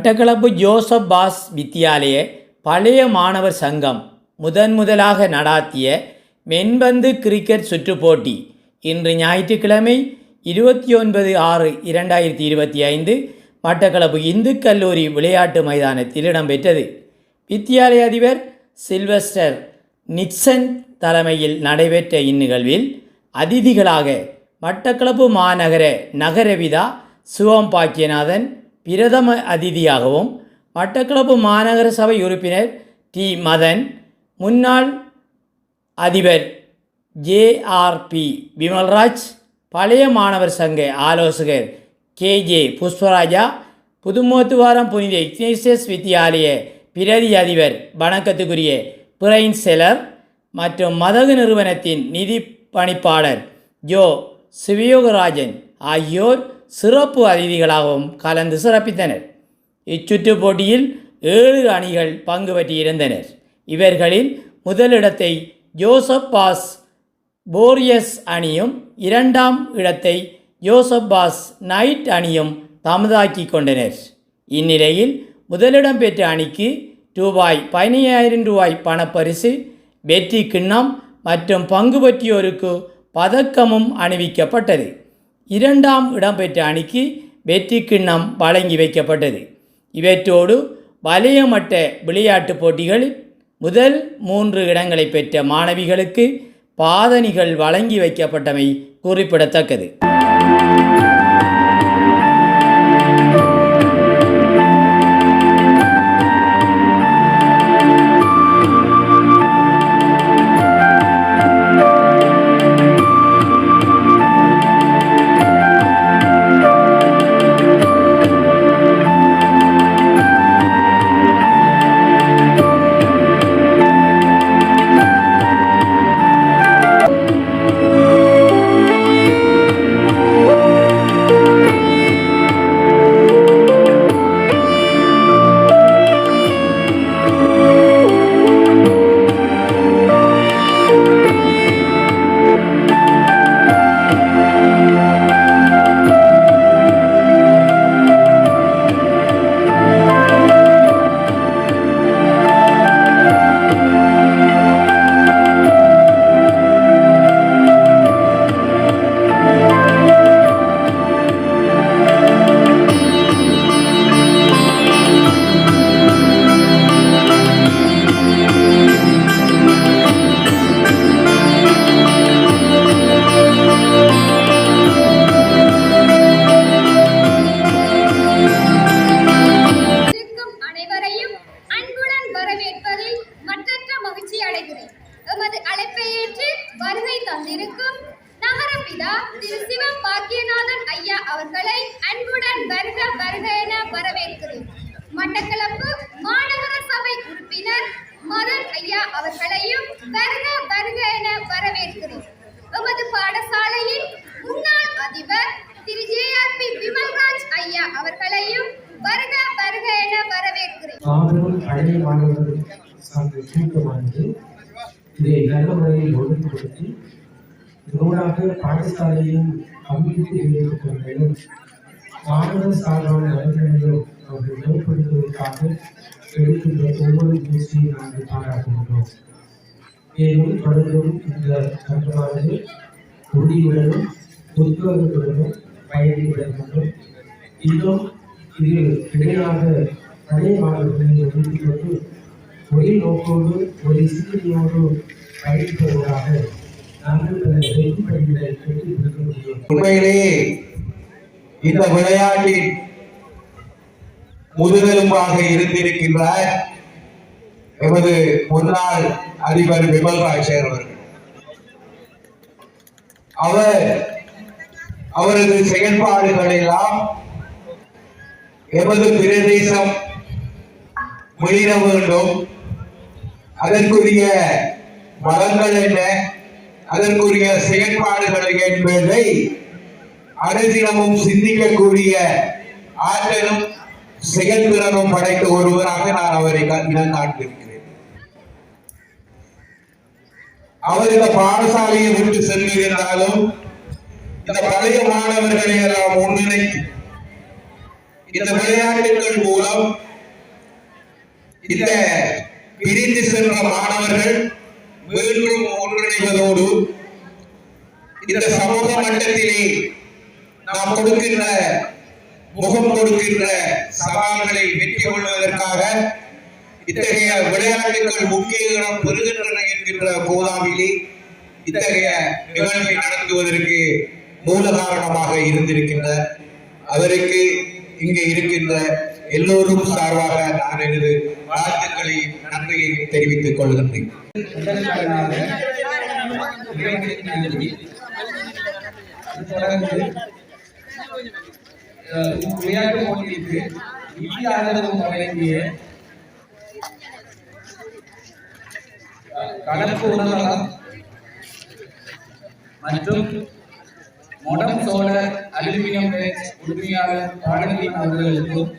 Batticaloa Joseph pass வித்தியாலய பழைய மாணவர் சங்கம் முதன் முதலாக நடாத்திய மென்பந்து கிரிக்கெட் சுற்றுப்போட்டி இன்று ஞாயிற்றுக்கிழமை இருபத்தி ஒன்பது ஆறு இரண்டாயிரத்தி இருபத்தி ஐந்து மட்டக்களப்பு இந்து கல்லூரி விளையாட்டு மைதானத்தில் இடம்பெற்றது. வித்தியாலய அதிபர் சில்வஸ்டர் நிக்சன் தலைமையில் நடைபெற்ற இந்நிகழ்வில் அதிதிகளாக மட்டக்களப்பு மாநகர நகரவிதா சிவம் பாக்கியநாதன் பிரதம அதிதியாகவும் மட்டக்களப்பு மாநகர சபை உறுப்பினர் டி. மதன் முன்னாள் அதிபர் ஜேஆர்பி விமல்ராஜ் பழைய மாணவர் சங்க ஆலோசகர் கே. ஜே. புஷ்பராஜா புதுமோத்துவாரம் புனித இக்னேசியஸ் வித்தியாலய பிரதி அதிபர் வணக்கத்துக்குரிய பிரைன் செலர் மற்றும் மதகு நிறுவனத்தின் நிதி பணிப்பாளர் ஜோ. சிவயோகராஜன் ஆகியோர் சிறப்பு அதிதிகளாகவும் கலந்து சிறப்பித்தனர். இச்சுற்றுப் போட்டியில் ஏழு அணிகள் பங்கு பற்றியிருந்தனர் இவர்களில் முதலிடத்தை ஜோசப் பாஸ் போரியஸ் அணியும் இரண்டாம் இடத்தை ஜோசப் பாஸ் நைட் அணியும் தமதாக்கி கொண்டனர். இந்நிலையில் முதலிடம் பெற்ற அணிக்கு ரூபாய் பதினையாயிரம் ரூபாய் பணப்பரிசு வெற்றி கிண்ணம் மற்றும் பங்கு பற்றியோருக்கு பதக்கமும் அணிவிக்கப்பட்டது. இரண்டாம் இடம்பெற்ற அணிக்கு வெற்றி கிண்ணம் வழங்கி வைக்கப்பட்டது. இவற்றோடு வலயமட்ட விளையாட்டுப் போட்டிகளில் முதல் மூன்று இடங்களை பெற்ற மாணவிகளுக்கு பாதணிகள் வழங்கி வைக்கப்பட்டமை குறிப்பிடத்தக்கது. தந்திருக்கும் நகரபிதா திரு சிவம் பாக்கியநாதன் ஐயா அவர்களை அன்புடன் வருக வருக என வரவேற்கிறேன் மட்டக்களப்பு மாநகர சபை உறுப்பினர் மதன் ஐயா அவர்களையும் வருக வருக என வரவேற்கிறேன் எமது பாடசாலையின் முன்னாள் அதிபர் திரு ஜேஆர்பி விமல்ராஜ் ஐயா அவர்களையும் வருக வருக என வரவேற்கிறேன் மாபெரும் பழைய மாணவர்கள் சார்ந்த கூட்டமானது இதை நல்ல முறையில் ஒழுங்குபடுத்தி இதனூடாக பாடசாலையின் அபிவிருத்தி நிலையத்திலும் மாணவர் சார்பான நலன்களையும் அவர்கள் மேம்படுத்துவதற்காக எடுக்கின்ற ஒவ்வொரு முயற்சியை நாங்கள் பாராட்டுகின்றோம். மேலும் தொடர்ந்தும் இந்த சங்கமானது உறுதியுடனும் உத்வேகத்துடனும் வேண்டும். இன்னும் இது இடையாக நிறைய மாணவர்களை ஒதுக்கிக் ஒரே நோக்கோடு ஒரே சிந்தனையோடு பயணிப்பதாக உண்மையிலே இந்த விளையாட்டின் முதுகெலும்பாக இருந்திருக்கின்றார் எமது முன்னாள் அதிபர் விமல் ராஜர் அவர்கள். அவர் அவரது செயல்பாடுகள் எல்லாம் எமது பிரதேசம் மீற வேண்டும் அதற்குரிய வளங்கள் என்ன? அதற்குரிய செயல்பாடுகள் என்பதை அனுதினமும் சிந்திக்கக்கூடிய ஆற்றலும் செயல்திறனும் படைத்த ஒருவராக நான் அவரை இடம் இனம் அவர் இந்த பாடசாலையை விட்டு சென்றிருந்தாலும் இந்த பழைய மாணவர்களை எல்லாம் ஒன்றிணைத்து இந்த விளையாட்டுகள் மூலம் இந்த பிரிந்து சென்ற மாணவர்கள் மீண்டும் ஒன்றிணைவதோடு இந்த சமூக மட்டத்திலே நாம் கொடுக்கின்ற முகம் கொடுக்கின்ற சவால்களை வெற்றி கொள்வதற்காக இத்தகைய விளையாட்டுகள் முக்கிய இடம் பெறுகின்றன என்கின்ற கோதாவிலே இத்தகைய நிகழ்வை நடத்துவதற்கு மூல காரணமாக இருந்திருக்கின்ற அவருக்கு இங்கே இருக்கின்ற எல்லோரும் சார்பாக நான் எனது வாழ்த்துக்களை நன்றியை தெரிவித்துக் கொள்கின்றேன். முதன்மையாக இறைவனுக்கு விளையாட்டு போட்டிக்கு நிதி ஆதரவு வழங்கிய உணவகம் மற்றும் மொடம் சோழ அலுமினியம் உரிமையாளர் பாடலின் அவர்களுக்கும்